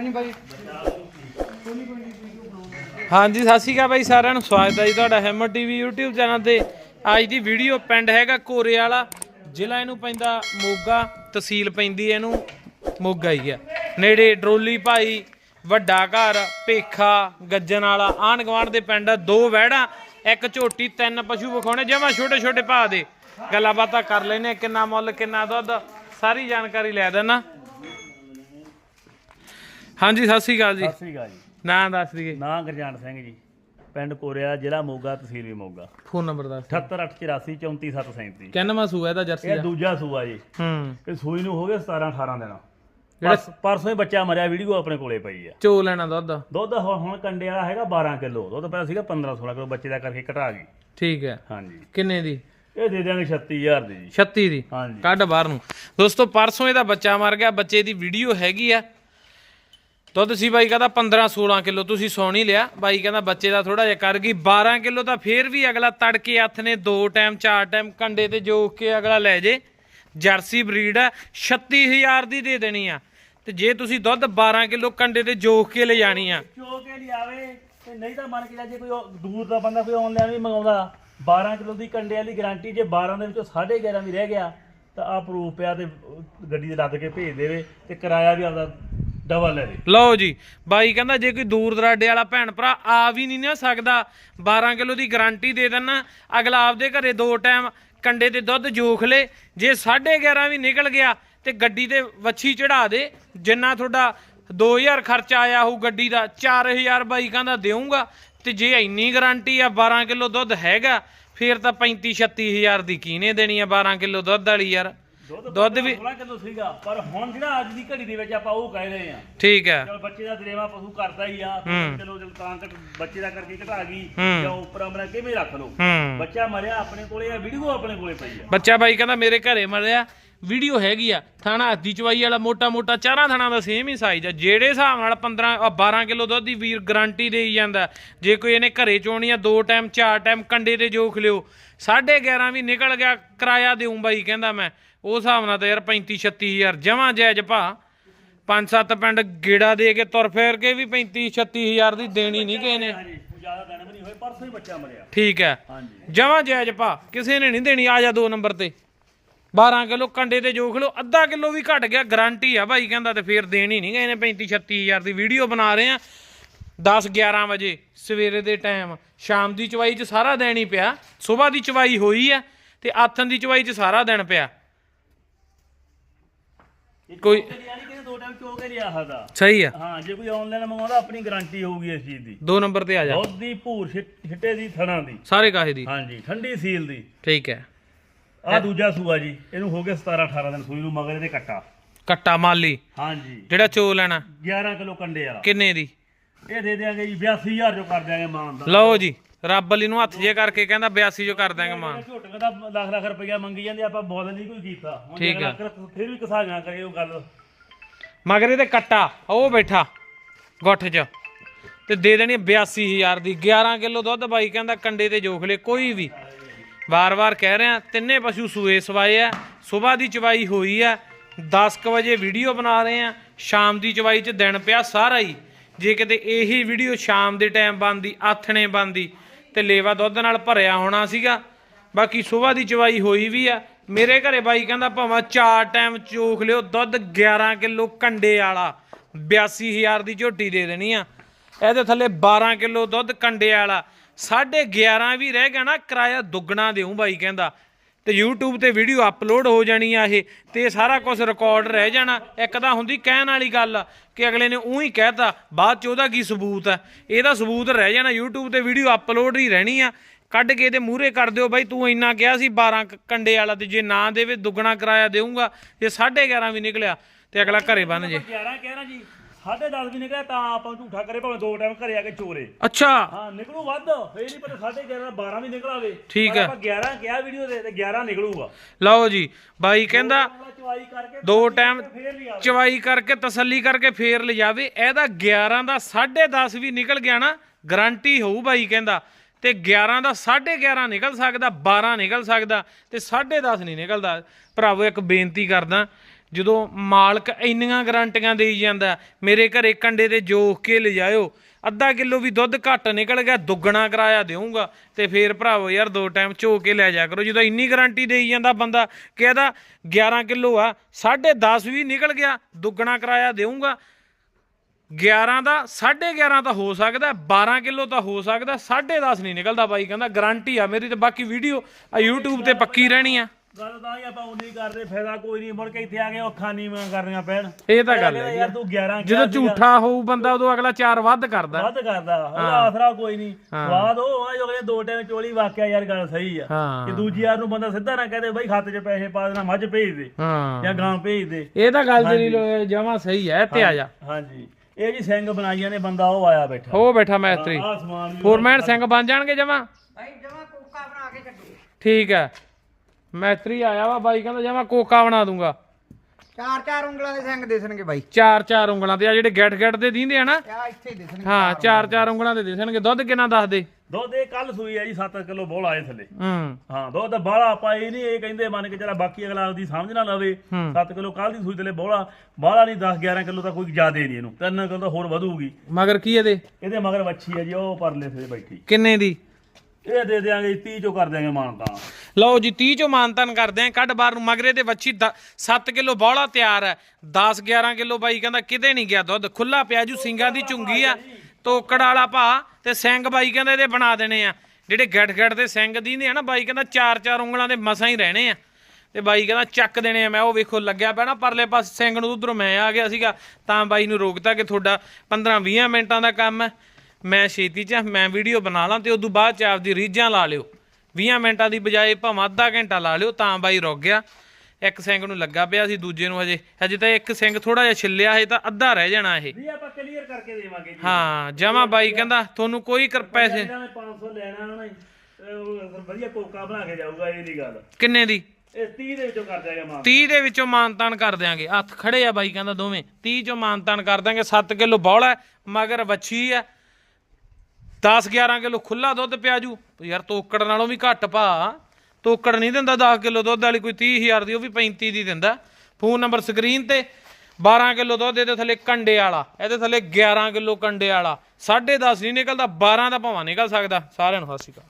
ਕੋਈ ਨਹੀਂ ਬਾਈ ਹਾਂਜੀ, ਸਤਿ ਸ਼੍ਰੀ ਅਕਾਲ ਬਾਈ ਸਾਰਿਆਂ ਨੂੰ। ਸਵਾਗਤ ਹੈ ਜੀ ਤੁਹਾਡਾ ਹੈਮਰ ਟੀਵੀ YouTube ਚੈਨਲ ਤੇ। ਅੱਜ ਦੀ ਵੀਡੀਓ ਪਿੰਡ ਹੈਗਾ ਕੋਰੇ ਵਾਲਾ। ਜ਼ਿਲ੍ਹਾ ਇਹਨੂੰ ਪੈਂਦਾ ਮੋਗਾ, ਤਹਿਸੀਲ ਪੈਂਦੀ ਇਹਨੂੰ ਮੋਗਾ ਹੀ ਆ। ਨੇੜੇ ਡਰੋਲੀ ਭਾਈ, ਵੱਡਾ ਘਰ ਭੇਖਾ ਗੱਜਣ ਵਾਲਾ। ਆਣ ਗਵਾਂਡ ਦੇ ਪਿੰਡ ਦੋ ਵਹਿੜਾਂ, ਇੱਕ ਝੋਟੀ, ਤਿੰਨ ਪਸ਼ੂ ਵਿਖਾਉਣੇ। ਜਮਾ ਛੋਟੇ ਛੋਟੇ ਭਾ ਦੇ। ਗੱਲਾਂ ਬਾਤਾਂ ਕਰ ਲੈਨੇ ਕਿੰਨਾ ਮੁੱਲ, ਕਿੰਨਾ ਦੁੱਧ, ਸਾਰੀ ਜਾਣਕਾਰੀ ਲੈ ਦੇਣਾ ਹਾਂਜੀ ਸਤਿ ਸ਼੍ਰੀ ਅਕਾਲ ਜੀ। ਸਤਿ ਸ੍ਰੀ ਅਕਾਲ ਜੀ। ਨਾਂ ਦੱਸ ਦਈਏ। ਨਾਂ ਗੁਰਜਾਨ ਸਿੰਘ ਜੀ। ਪਿੰਡ ਕੋਰਿਆ ਜ਼ਿਲ੍ਹਾ ਮੋਗਾ ਤਹਿਸੀਲ ਵੀ ਮੋਗਾ। ਫੋਨ ਨੰਬਰ ਦੱਸ 78884 34737 ਕਿੰਨਵਾਂ ਸੂਆ ਇਹਦਾ ਜਰਸੀ ਇਹ ਦਾ? ਦੂਜਾ ਸੂਆ ਜੀ। ਹੂੰ। ਇਹ ਸੂਈ ਨੂੰ ਹੋ ਗਏ 17 18 ਦਿਨ। ਜਿਹੜਾ- ਪਰਸ- ਪਰਸੋਂ ਹੀ ਬੱਚਾ ਮਰਿਆ ਵੀਡੀਓ ਆਪਣੇ ਕੋਲੇ ਪਈ ਆ। ਚੋ ਲੈਣਾ ਦੁੱਧ। ਦੁੱਧ ਹੁਣ ਹੁਣ ਕੰਡੇ ਵਾਲਾ ਹੈਗਾ 12 ਕਿਲੋ। ਦੁੱਧ ਪਹਿਲਾਂ ਸੀਗਾ 15 16 ਕਿਲੋ ਬੱਚੇ ਦਾ ਕਰਕੇ ਘਟਾ ਗਈ। ਠੀਕ ਹੈ। ਹਾਂਜੀ। ਕਿੰਨੇ ਦੀ? ਇਹ ਦੇ ਦਿਆਂਗੇ 36000 ਦੀ ਜੀ। 36 ਦੀ। ਹਾਂਜੀ। ਕੱਢ ਬਾਹਰ ਨੂੰ। ਦੋਸਤੋ ਪਰਸੋਂ ਇਹਦਾ ਬੱਚਾ ਮਰ ਗਿਆ। ਬੱਚੇ ਦੀ ਵੀਡੀਓ ਹੈਗੀ ਆ। ਦੁੱਧ ਸੀ ਬਾਈ ਕਹਿੰਦਾ 15 16 ਕਿਲੋ, ਤੁਸੀਂ ਸੌਣ ਲਿਆ। ਬਾਈ ਕਹਿੰਦਾ ਬੱਚੇ ਦਾ ਥੋੜਾ ਜਿਹਾ ਕਰ ਗਈ 12 ਕਿਲੋ ਤਾਂ ਫੇਰ ਵੀ ਅਗਲਾ ਤੜਕੇ ਹੱਥ ਨੇ ਦੋ ਟਾਈਮ, ਚਾਰ ਟਾਈਮ ਕੰਡੇ ਤੇ ਜੋਖ ਕੇ ਅਗਲਾ ਲੈ ਜੇ। ਜਰਸੀ ਬਰੀਡ ਆ 36000 ਦੀ ਦੇ ਦੇਣੀ ਆ। ਤੇ ਜੇ ਤੁਸੀਂ ਦੁੱਧ 12 ਕਿਲੋ ਕੰਡੇ ਤੇ ਜੋਖ ਕੇ ਲੈ ਜਾਣੀ ਆ। ਚੋ ਕੇ ਲਿਆਵੇ ਤੇ ਨਹੀਂ ਤਾਂ ਮੰਨ ਕੇ ਜਾ ਜੇ ਕੋਈ ਦੂਰ ਦਾ ਬੰਦਾ ਕੋਈ ਆਨਲਾਈਨ ਵੀ ਮੰਗਾਉਂਦਾ 12 ਕਿਲੋ ਦੀ ਕੰਡੇ ਵਾਲੀ ਗਾਰੰਟੀ ਜੇ 12 ਦੇ ਵਿੱਚੋਂ 11.5 ਵੀ ਰਹਿ ਗਿਆ, ਤਾਂ ਆ ਪ੍ਰੂਫ ਪਿਆ ਤੇ ਗੱਡੀ ਦੇ ਲੱਦ ਕੇ ਭੇਜ ਦੇਵੇ ਤੇ ਕਿਰਾਇਆ ਵੀ ਆਪਦਾ ਡਬਲ ਲੈ ਲਓ ਜੀ, ਬਾਈ ਕਹਿੰਦਾ ਜੇ ਕੋਈ ਦੂਰ ਦਰਾਡੇ ਵਾਲਾ ਭੈਣ ਭਰਾ ਆ ਵੀ ਨਹੀਂ ਨਾ ਸਕਦਾ 12 ਕਿਲੋ ਦੀ ਗਾਰੰਟੀ ਦੇ ਦੇਣਾ ਅਗਲਾ ਆਪਦੇ ਘਰੇ ਦੋ ਟਾਈਮ ਕੰਡੇ ਤੇ ਦੁੱਧ ਜੋਖ ਲੇ, ਜੇ 11.5 ਵੀ ਨਿਕਲ ਗਿਆ ਤੇ ਗੱਡੀ ਤੇ ਵੱਛੀ ਚੜਾ ਦੇ, ਜਿੰਨਾ ਤੁਹਾਡਾ 2000 ਖਰਚਾ ਆਇਆ ਹੋਊ ਗੱਡੀ ਦਾ 4000 ਬਾਈ ਕਹਿੰਦਾ ਦੇਊਂਗਾ, ਤੇ ਜੇ ਇੰਨੀ ਗਾਰੰਟੀ ਆ 12 ਕਿਲੋ ਦੁੱਧ ਹੈਗਾ, ਫੇਰ ਤਾਂ 35 36000 ਦੀ ਕੀਨੇ ਦੇਣੀ ਆ 12 ਕਿਲੋ ਦੁੱਧ ਵਾਲੀ ਯਾਰ। ਦੁੱਧ ਵੀ 16 ਕਿਲੋ ਸੀਗਾ ਪਰ ਹੁਣ ਜਿਹੜਾ ਅੱਜ ਦੀ ਘੜੀ ਦੇ ਵਿੱਚ ਆਪਾਂ ਉਹ ਕਹਿ ਰਹੇ ਆ ਠੀਕ ਹੈ। ਚਲ ਬੱਚੇ ਦਾ ਦਰੇਵਾ ਪਸ਼ੂ ਕਰਦਾ ਹੀ ਆ ਚਲੋ ਜਦ ਤਾਂ ਘਟ ਬੱਚੇ ਦਾ ਕਰਕੇ ਘਟਾ ਗਈ ਹੂੰ। ਜਾਂ ਉੱਪਰ ਆਪਣਾ ਕਿਵੇਂ ਰੱਖ ਲਓ। ਹੂੰ। ਬੱਚਾ ਮਰਿਆ ਆਪਣੇ ਕੋਲੇ ਆ ਵੀਡੀਓ ਆਪਣੇ ਕੋਲੇ ਪਈ ਆ। ਬੱਚਾ ਬਾਈ ਕਹਿੰਦਾ ਮੇਰੇ ਘਰੇ ਮਰਿਆ ਵੀਡੀਓ ਹੈਗੀ ਆ ਥਾਣਾ ਹੱਦੀ ਚਵਾਈ ਵਾਲਾ ਮੋਟਾ ਮੋਟਾ ਚਾਰਾਂ ਥਾਣਾ ਦਾ ਸੇਮ ਹੀ ਸਾਈਜ਼ ਆ। ਜਿਹੜੇ ਹਿਸਾਬ ਨਾਲ 15 ਅ, 12 ਕਿਲੋ ਦੁੱਧ ਦੀ ਵੀਰ ਗਾਰੰਟੀ ਦੇਈ ਜਾਂਦਾ। ਜੇ ਕੋਈ ਇਹਨੇ ਘਰੇ ਚੋਣੀ ਆ ਦੋ ਟਾਈਮ ਚਾਰ ਟਾਈਮ ਕੰਡੇ ਤੇ ਜੋਖ ਲਿਓ। 11.5 ਵੀ ਨਿਕਲ ਗਿਆ ਕਿਰਾਇਆ ਦੇਉਂ ਬਾਈ ਕਹਿੰਦਾ ਮੈਂ। ਉਸ ਹਿਸਾਬ ਨਾਲ ਤਾਂ ਯਾਰ 35 36000 ਜਮਾਂ ਜਾਇਜ਼ ਭਾ। ਪੰਜ ਸੱਤ ਪਿੰਡ ਗੇੜਾ ਦੇ ਕੇ ਤੁਰ ਫੇਰ ਕੇ ਵੀ 35 36000 ਦੀ ਦੇਣੀ ਨਹੀਂ ਕਿਸੇ ਨੇ। ਹਾਂਜੀ ਉਹ ਜ਼ਿਆਦਾ ਦਿਨ ਵੀ ਨਹੀਂ ਹੋਏ ਪਰਸੋਂ ਹੀ ਬੱਚਾ ਮਰਿਆ। ਠੀਕ ਹੈ। ਹਾਂਜੀ। ਜਮਾਂ ਜਾਇਜ਼ ਭਾ ਕਿਸੇ ਨੇ ਨਹੀਂ ਦੇਣੀ ਆ ਜਾ ਦੋ ਨੰਬਰ ਤੇ। 12 ਕਿਲੋ ਕੰਡੇ ਤੇ ਜੋਖ ਲਓ ਅੱਧਾ ਕਿਲੋ ਵੀ ਘਟ ਗਿਆ ਗਾਰੰਟੀ ਆ ਭਾਈ ਕਹਿੰਦਾ ਤੇ ਫੇਰ ਦੇਣੀ ਨਹੀਂ ਗਏ ਨੇ 35 36000 ਦੀ ਵੀਡੀਓ ਬਣਾ ਰਹੇ ਆ। 10 11 ਵਜੇ ਸਵੇਰੇ ਦੇ ਟਾਈਮ ਸ਼ਾਮ ਦੀ ਚਵਾਈ 'ਚ ਸਾਰਾ ਦਿਨ ਹੀ ਪਿਆ ਸਵੇਰ ਦੀ ਚਵਾਈ ਹੋਈ ਆ ਤੇ ਆਥਨ ਦੀ ਚਵਾਈ 'ਚ ਸਾਰਾ ਦਿਨ ਪਿਆ। ਕੋਈ- ਦੋ ਟਾਈਮ ਕੇ ਲਿਆ ਸਹੀ ਆ। ਹਾਂ ਜੇ ਕੋਈ ਆਨਲਾਈਨ ਮੰਗਾਉਂਦਾ ਆਪਣੀ ਗਾਰੰਟੀ ਹੋਊਗੀ ਇਸ ਚੀਜ਼ ਦੀ। ਦੋ ਨੰਬਰ ਤੇ ਆ ਜਾ। ਦੁੱਧ ਦੀ ਭੂਰ ਛਿ- ਛਿੱਟੇ ਦੀ ਥਣਾ ਦੀ। ਸਾਰੇ ਕਾਹੇ ਦੀ? ਹਾਂਜੀ ਠੰਡੀ ਸੀਲ ਦੀ। ਠੀਕ ਹੈ। ਆ ਦੂਜਾ ਸੂਆ ਜੀ ਇਹਨੂੰ ਹੋ ਗਏ 17 18 ਦਿਨ ਸੂਈ ਨੂੰ ਮਗਰ ਇਹਦੇ ਕੱਟਾ। ਕੱਟਾ ਮਾਲੀ? ਹਾਂਜੀ। ਜਿਹੜਾ ਚੋ ਲੈਣਾ? 11 ਕਿਲੋ ਕੰਡੇ ਵਾਲਾ। ਕਿੰਨੇ ਦੀ? ਇਹ ਦੇ ਦਿਆਂਗੇ ਜੀ 82000 ਜੋ ਕਰ ਦਿਆਂਗੇ ਮਾਨ ਦਾ। ਲਓ ਜੀ ਰੱਬ ਅਲੀ ਨੂੰ ਹੱਥ ਜੇ ਕਰਕੇ ਕਹਿੰਦਾ 82 ਜੋ ਕਰ ਦਾਂਗੇ ਮਾਨ। ਝੋਟੀਆਂ ਦਾ ਲੱਖ ਲੱਖ ਰੁਪਈਆ ਮੰਗੀ ਜਾਂਦੇ ਆਪਾਂ ਬੋਲ ਨਹੀਂ ਕੋਈ ਕੀਤਾ। ਹੁਣ ਠੀਕ ਲੱਖ ਫਿਰ ਵੀ ਕਸਾ ਨਾ ਕਰੇ ਉਹ ਗੱਲ। ਮਗਰ ਇਹਦੇ ਕੱਟਾ ਉਹ ਬੈਠਾ ਗੁੱਠ 'ਚ। ਤੇ ਦੇ ਦੇਣੀ 82000 ਦੀ 11 ਕਿਲੋ ਦੁੱਧ ਬਾਈ ਕਹਿੰਦਾ ਕੰਡੇ ਤੇ ਜੋਖ ਲੈ ਕੋਈ ਵੀ। ਵਾਰ-ਵਾਰ ਕਹਿ ਰਿਹਾ, ਤਿੰਨੇ ਪਸ਼ੂ ਸੂਏ ਸਵਾਏ ਆ, ਸਵੇਰ ਦੀ ਚਵਾਈ ਹੋਈ ਆ 10:00 ਵਜੇ ਵੀਡੀਓ ਬਣਾ ਰਹੇ ਆ, ਸ਼ਾਮ ਦੀ ਚਵਾਈ 'ਚ ਦਿਨ ਪਿਆ ਸਾਰਾ ਹੀ। ਜੇ ਕਿਤੇ ਇਹੀ ਵੀਡੀਓ ਸ਼ਾਮ ਦੇ ਟਾਈਮ ਬੰਦੀ ਆਥਣੇ ਬੰਦੀ ਤੇ ਲੇਵਾ ਦੁੱਧ ਨਾਲ ਭਰਿਆ ਹੋਣਾ ਸੀਗਾ। ਬਾਕੀ ਸਵੇਰ ਦੀ ਚਵਾਈ ਹੋਈ ਵੀ ਆ। ਮੇਰੇ ਘਰੇ ਬਾਈ ਕਹਿੰਦਾ ਭਾਵੇਂ ਚਾਰ ਟਾਈਮ ਚੋਖ ਲਿਓ, ਦੁੱਧ 11 ਕਿਲੋ ਕੰਡੇ ਵਾਲਾ 82000 ਦੀ ਝੋਟੀ ਦੇ ਦੇਣੀ ਆ। ਇਹਦੇ ਥੱਲੇ 12 ਕਿਲੋ ਦੁੱਧ ਕੰਡੇ ਵਾਲਾ। 11.5 ਵੀ ਰਹਿ ਗਿਆ ਨਾ, ਕਿਰਾਇਆ ਦੁੱਗਣਾ ਦੇਉ ਬਾਈ ਕਹਿੰਦਾ। ਤੇ YouTube ਤੇ ਵੀਡੀਓ ਅਪਲੋਡ ਹੋ ਜਾਣੀ ਆ ਇਹ, ਤੇ ਸਾਰਾ ਕੁਝ ਰਿਕਾਰਡ ਰਹਿ ਜਾਣਾ। ਇੱਕ ਤਾਂ ਹੁੰਦੀ ਕਹਿਣ ਵਾਲੀ ਗੱਲ ਕਿ ਅਗਲੇ ਨੇ ਉਹੀ ਕਹਿਤਾ, ਬਾਅਦ ਚ ਉਹਦਾ ਕੀ ਸਬੂਤ ਆ? ਇਹਦਾ ਸਬੂਤ ਰਹਿ ਜਾਣਾ, YouTube ਤੇ ਵੀਡੀਓ ਅਪਲੋਡ ਹੀ ਰਹਿਣੀ ਆ। ਕੱਢ ਕੇ ਇਹਦੇ ਮੂਹਰੇ ਕਰ ਦਿਓ ਬਾਈ, ਤੂੰ ਇੰਨਾ ਕਿਹਾ ਸੀ 12 ਕੰਡੇ ਵਾਲਾ ਤੇ ਜੇ ਨਾ ਦੇਵੇ, ਦੁੱਗਣਾ ਕਿਰਾਇਆ ਦੇਊਂਗਾ ਜੇ 11.5 ਵੀ ਨਿਕਲਿਆ, ਤੇ ਅਗਲਾ ਘਰੇ ਬੰਨ ਜੇ। 11 ਕਹਿ ਜੀ। 10.5 ਵੀ ਨਿਕਲਿਆ ਤਾਂ ਆਪਾਂ ਝੂਠਾ ਕਰੇ ਭਾਵੇਂ ਦੋ ਟਾਈਮ ਘਰੇ ਆ ਕੇ ਚੋਰੇ। ਅੱਛਾ। ਹਾਂ ਨਿਕਲੂ ਵੱਧ ਫੇਰ ਨਹੀਂ ਪਤਾ 11.5 12 ਵੀ ਨਿਕਲਾਵੇ ਠੀਕ ਹੈ। ਆਪਾਂ 11 ਕਿਹਾ ਵੀਡੀਓ ਦੇ ਤੇ 11 ਨਿਕਲੂਗਾ। ਲਓ ਜੀ ਬਾਈ ਕਹਿੰਦਾ ਆਪਣਾ ਚਵਾਈ ਕਰਕੇ ਦੋ ਟਾਈਮ ਫੇਰ ਵੀ ਆਵੇ। ਚਵਾਈ ਕਰਕੇ ਤਸੱਲੀ ਕਰਕੇ ਫੇਰ ਲਿਜਾਵੇ। ਇਹਦਾ 11 ਦਾ 10.5 ਵੀ ਨਿਕਲ ਗਿਆ ਨਾ ਗਾਰੰਟੀ ਹੋਊ ਬਾਈ ਕਹਿੰਦਾ। ਤੇ 11 ਦਾ 11.5 ਨਿਕਲ ਸਕਦਾ 12 ਨਿਕਲ ਸਕਦਾ ਤੇ 10.5 ਨਹੀਂ ਨਿਕਲਦਾ। ਭਰਾਵੋ ਇੱਕ ਬੇਨਤੀ ਕਰਦਾ ਜਦੋਂ ਮਾਲਕ ਇੰਨੀਆਂ ਗਰੰਟੀਆਂ ਦੇਈ ਜਾਂਦਾ, ਮੇਰੇ ਘਰੇ ਕੰਡੇ ਤੇ ਜੋਖ ਕੇ ਲਿਜਾਇਓ, ਅੱਧਾ ਕਿਲੋ ਵੀ ਦੁੱਧ ਘੱਟ ਨਿਕਲ ਗਿਆ, ਦੁੱਗਣਾ ਕਿਰਾਇਆ ਦੇਊਂਗਾ, ਤੇ ਫੇਰ ਭਰਾਵੋ ਯਾਰ ਦੋ ਟਾਈਮ ਝੋ ਕੇ ਲੈ ਜਾ ਕਰੋ। ਜਦੋਂ ਇੰਨੀ ਗਾਰੰਟੀ ਦੇਈ ਜਾਂਦਾ ਬੰਦਾ ਕਿ ਇਹਦਾ 11 ਕਿਲੋ ਆ 10.5 ਵੀ ਨਿਕਲ ਗਿਆ, ਦੁੱਗਣਾ ਕਿਰਾਇਆ ਦੇਊਂਗਾ। 11 ਦਾ 11.5 ਤਾਂ ਹੋ ਸਕਦਾ 12 ਕਿਲੋ ਤਾਂ ਹੋ ਸਕਦਾ 10.5 ਨਹੀਂ ਨਿਕਲਦਾ ਬਾਈ, ਕਹਿੰਦਾ ਗਾਰੰਟੀ ਆ ਮੇਰੀ ਤੇ ਬਾਕੀ ਵੀਡੀਓ ਆ YouTube ਤੇ ਪੱਕੀ ਰਹਿਣੀ ਆ। ਗੱਲ ਤਾਂ ਹੀ ਆਪਾਂ ਉਨੀ ਕਰਦੇ ਫਾਇਦਾ ਕੋਈ ਨਹੀਂ ਮੁੜ ਕੇ ਇੱਥੇ ਆ ਕੇ ਅੱਖਾਂ ਨੀਵਾਂ ਕਰਨੀਆਂ ਪੈਣ। ਇਹ ਤਾਂ ਗੱਲ ਹੈ ਯਾਰ ਤੂੰ 11 ਜਦੋਂ ਝੂਠਾ ਹੋਊ ਬੰਦਾ ਉਦੋਂ ਅਗਲਾ ਚਾਰ ਵੱਧ ਕਰਦਾ। ਵੱਧ ਕਰਦਾ ਉਹਦਾ ਆਸਰਾ ਕੋਈ ਨਹੀਂ। ਸਵਾਦ ਉਹ ਆ ਜੋ ਅਗਲੇ ਦੋ ਟਾਈਮ ਚੋਲੀ ਵਾਕਿਆ ਯਾਰ ਗੱਲ ਸਹੀ ਆ। ਹਾਂ। ਕਿ ਦੂਜੀ ਯਾਰ ਨੂੰ ਬੰਦਾ ਸਿੱਧਾ ਨਾ ਕਹਦੇ ਬਈ ਖਾਤੇ 'ਚ ਪੈਸੇ ਪਾ ਦੇਣਾ ਮੱਝ ਭੇਜ ਦੇ ਹਾਂ। ਜਾਂ ਗਾਂ ਭੇਜ ਦੇ। ਇਹ ਤਾਂ ਗੱਲ ਤੇਰੀ ਜਮਾ ਸਹੀ ਹੈ ਤੇ ਆ ਜਾ। ਹਾਂਜੀ। ਇਹ ਜੀ ਸਿੰਘ ਬਣਾਈਆਂ ਨੇ ਬੰਦਾ ਉਹ ਆਇਆ ਬੈਠਾ। ਹੋ ਬੈਠਾ ਮੈਸਤਰੀ ਵੀ ਫੋਰਮੈਨ ਸਿੰਘ ਬਣ ਜਾਣਗੇ ਜਮਾ? ਭਾਈ ਜਮਾ ਕੋਕਾ ਬਣਾ ਕੇ ਕੱਢੋ। ਠੀਕ ਹੈ ਮੈਸਤਰੀ ਆਇਆ ਵਾ ਬਾਈ ਕਹਿੰਦਾ ਜਮਾ ਕੋਕਾ ਬਣਾ ਦੂੰਗਾ। ਚਾਰ ਚਾਰ ਉਂਗਲਾਂ ਦੇ ਸਿੰਘ ਦਿਸਣਗੇ ਬਾਈ। ਚਾਰ ਚਾਰ ਉਂਗਲਾਂ ਤੇ ਆ ਜਿਹੜੇ ਗੈਟ ਗੈਟ ਦੇ ਦੀਂਦੇ ਆ ਨਾ ਆ ਇੱਥੇ ਹੀ ਦਿਸਣਗੇ ਹਾਂ ਚਾਰ ਚਾਰ ਉਂਗਲਾਂ। ਤੇ ਦਿਸਣਗੇ। ਦੁੱਧ ਕਿੰਨਾ ਦੱਸ ਦੇ ਦੁੱਧ ਇਹ ਕੱਲ ਸੂਈ ਆ ਜੀ 7 ਕਿਲੋ ਬੋਲ ਆਏ ਥੱਲੇ। ਹੂੰ। ਹਾਂ ਦੁੱਧ ਬਾਹਲਾ ਆਪਾਂ ਇਹ ਨਹੀਂ ਇਹ ਕਹਿੰਦੇ ਮੰਨ ਕੇ ਚਲਾ ਬਾਕੀ ਅਗਲਾ ਉਹਦੀ ਸਮਝ ਨਾ ਲਵੇ। ਹੂੰ। 7 ਕਿਲੋ ਕੱਲ ਦੀ ਸੂਈ ਥੱਲੇ ਬੋਲਾ ਬਾਹਲਾ ਨਹੀਂ 10 11 ਕਿਲੋ ਤਾਂ ਕੋਈ ਜ਼ਿਆਦੇ ਨਹੀਂ ਇਹਨੂੰ। 3 ਕਿਲੋ ਤਾਂ ਹੋਰ ਵਧੂਗੀ। ਮਗਰ ਕੀ ਇਹਦੇ? ਇਹਦੇ ਮਗਰ ਵੱਛੀ ਆ ਜੀ ਉਹ ਪਰਲੇ ਸੇ ਬੈਠੀ। ਕਿੰਨੇ ਦੀ? ਇਹ ਦੇ ਦਿਆਂਗੇ 30 ਚੋਂ ਕਰ ਦਿਆਂਗੇ ਮਾਨਤਾ ਲਓ ਜੀ 30 ਚੋਂ ਮਾਨਤਨ ਕਰਦੇ ਆ। ਕੱਢ ਬਾਹਰ ਨੂੰ। ਮਗਰੇ ਦੇ ਵੱਛੀ 7 ਕਿਲੋ ਬੌਲਾ ਤਿਆਰ ਹੈ। 10 11 ਕਿਲੋ ਬਾਈ ਕਹਿੰਦਾ ਕਿਤੇ ਨਹੀਂ ਗਿਆ ਦੁੱਧ। ਖੁੱਲਾ ਪਿਆ ਜੂ ਸਿੰਘਾਂ ਦੀ ਝੁੰਗੀ ਆ। ਤੋਕੜ ਵਾਲਾ ਭਾ ਤੇ ਸਿੰਘ ਬਾਈ ਕਹਿੰਦਾ ਇਹਦੇ ਬਣਾ ਦੇਣੇ ਆ। ਜਿਹੜੇ ਗੱਡ ਗੱਡ ਦੇ ਸਿੰਘ ਦੀ ਨੇ ਆ ਨਾ, ਬਾਈ ਕਹਿੰਦਾ ਚਾਰ ਚਾਰ ਉਂਗਲਾਂ ਦੇ ਮਸਾਂ ਹੀ ਰਹਿਣੇ ਆ। ਤੇ ਬਾਈ ਕਹਿੰਦਾ ਚੱਕ ਦੇਣੇ ਆ। ਮੈਂ ਉਹ ਵੇਖੋ, ਲੱਗਿਆ ਪਿਆ ਨਾ ਪਰਲੇ ਪਾਸੇ। ਸਿੰਘ ਨੂੰ ਉਧਰੋਂ ਮੈਂ ਆ ਗਿਆ ਸੀਗਾ। ਤਾਂ ਬਾਈ ਨੂੰ ਰੋਕਤਾ ਕਿ ਤੁਹਾਡਾ 15 20 ਮਿੰਟਾਂ ਦਾ ਕੰਮ ਹੈ। ਮੈਂ ਛੇਤੀ ਚ ਮੈਂ ਵੀਡੀਓ ਬਣਾ ਲਾਂ ਤੇ ਉਦੋਂ ਬਾਅਦ ਚ ਆਪਦੀ ਰੀਝਾਂ ਲਾ ਲਿਓ। 20 ਮਿੰਟਾਂ ਦੀ ਬਜਾਏ ਭਾਵੇਂ ਅੱਧਾ ਘੰਟਾ ਲਾ ਲਿਓ ਤਾਂ ਬਾਈ ਰੁਕ ਗਿਆ। ਇੱਕ ਸਿੰਘ ਨੂੰ ਲੱਗਾ ਪਿਆ ਸੀ ਦੂਜੇ ਨੂੰ ਹਜੇ ਹਜੇ ਤਾਂ ਇੱਕ ਸਿੰਘ ਥੋੜਾ ਜਿਹਾ ਛਿੱਲਿਆ ਹੈ ਤਾਂ ਅੱਧਾ ਰਹਿ ਜਾਣਾ ਇਹ। ਨਹੀਂ ਆਪਾਂ ਕਲੀਅਰ ਕਰਕੇ ਦੇਵਾਂਗੇ ਜੀ। ਹਾਂ ਜਮਾ ਬਾਈ ਕਹਿੰਦਾ ਤੁਹਾਨੂੰ ਕੋਈ ਕਰ ਪੈਸੇ। ਇਹਨਾਂ ਨੇ 500 ਲੈਣਾ ਉਹਨਾਂ ਨੇ। ਤੇ ਉਹ ਵਧੀਆ ਕੋਕਾ ਬਣਾ ਕੇ ਜਾਊਗਾ ਇਹ ਦੀ ਗੱਲ। ਕਿੰਨੇ ਦੀ? ਇਹ 30 ਦੇ ਵਿੱਚੋਂ ਕਰ ਜਾਏਗਾ ਮਾਨ 30 ਦੇ ਵਿੱਚੋਂ ਮਾਨਤਾਨ ਕਰ ਦਿਆਂਗੇ। ਹੱਥ ਖੜੇ ਆ ਬਾਈ ਕਹਿੰਦਾ ਦੋਵੇਂ। 30 ਚੋਂ ਮਾਨਤਾਨ ਕਰ ਦਾਂਗੇ 7 ਕਿਲੋ ਬੌਲਾ ਮਗਰ ਵੱਛੀ ਹੈ। 10 11 ਕਿਲੋ ਖੁੱਲਾ ਦੁੱਧ ਪਿਆਜੂ ਯਾਰ ਤੋਕੜ ਨਾਲੋਂ ਵੀ ਘੱਟ ਭਾ ਤੋਕੜ ਨਹੀਂ ਦਿੰਦਾ 10 ਕਿਲੋ ਦੁੱਧ ਵਾਲੀ, ਕੋਈ 30000 ਦੀ, ਉਹ ਵੀ 35 ਦੀ ਦਿੰਦਾ। ਫੋਨ ਨੰਬਰ ਸਕਰੀਨ ਤੇ 12 ਕਿਲੋ ਦੁੱਧ ਇਹਦੇ ਥੱਲੇ ਕੰਡੇ ਵਾਲਾ, ਇਹਦੇ ਥੱਲੇ 11 ਕਿਲੋ ਕੰਡੇ ਵਾਲਾ। 10.5 ਨਹੀਂ ਨਿਕਲਦਾ 12 ਦਾ ਭਾਵਾਂ ਨਿਕਲ ਸਕਦਾ। ਸਾਰਿਆਂ ਨੂੰ ਸਤਿ ਸ਼੍ਰੀ ਅਕਾਲ।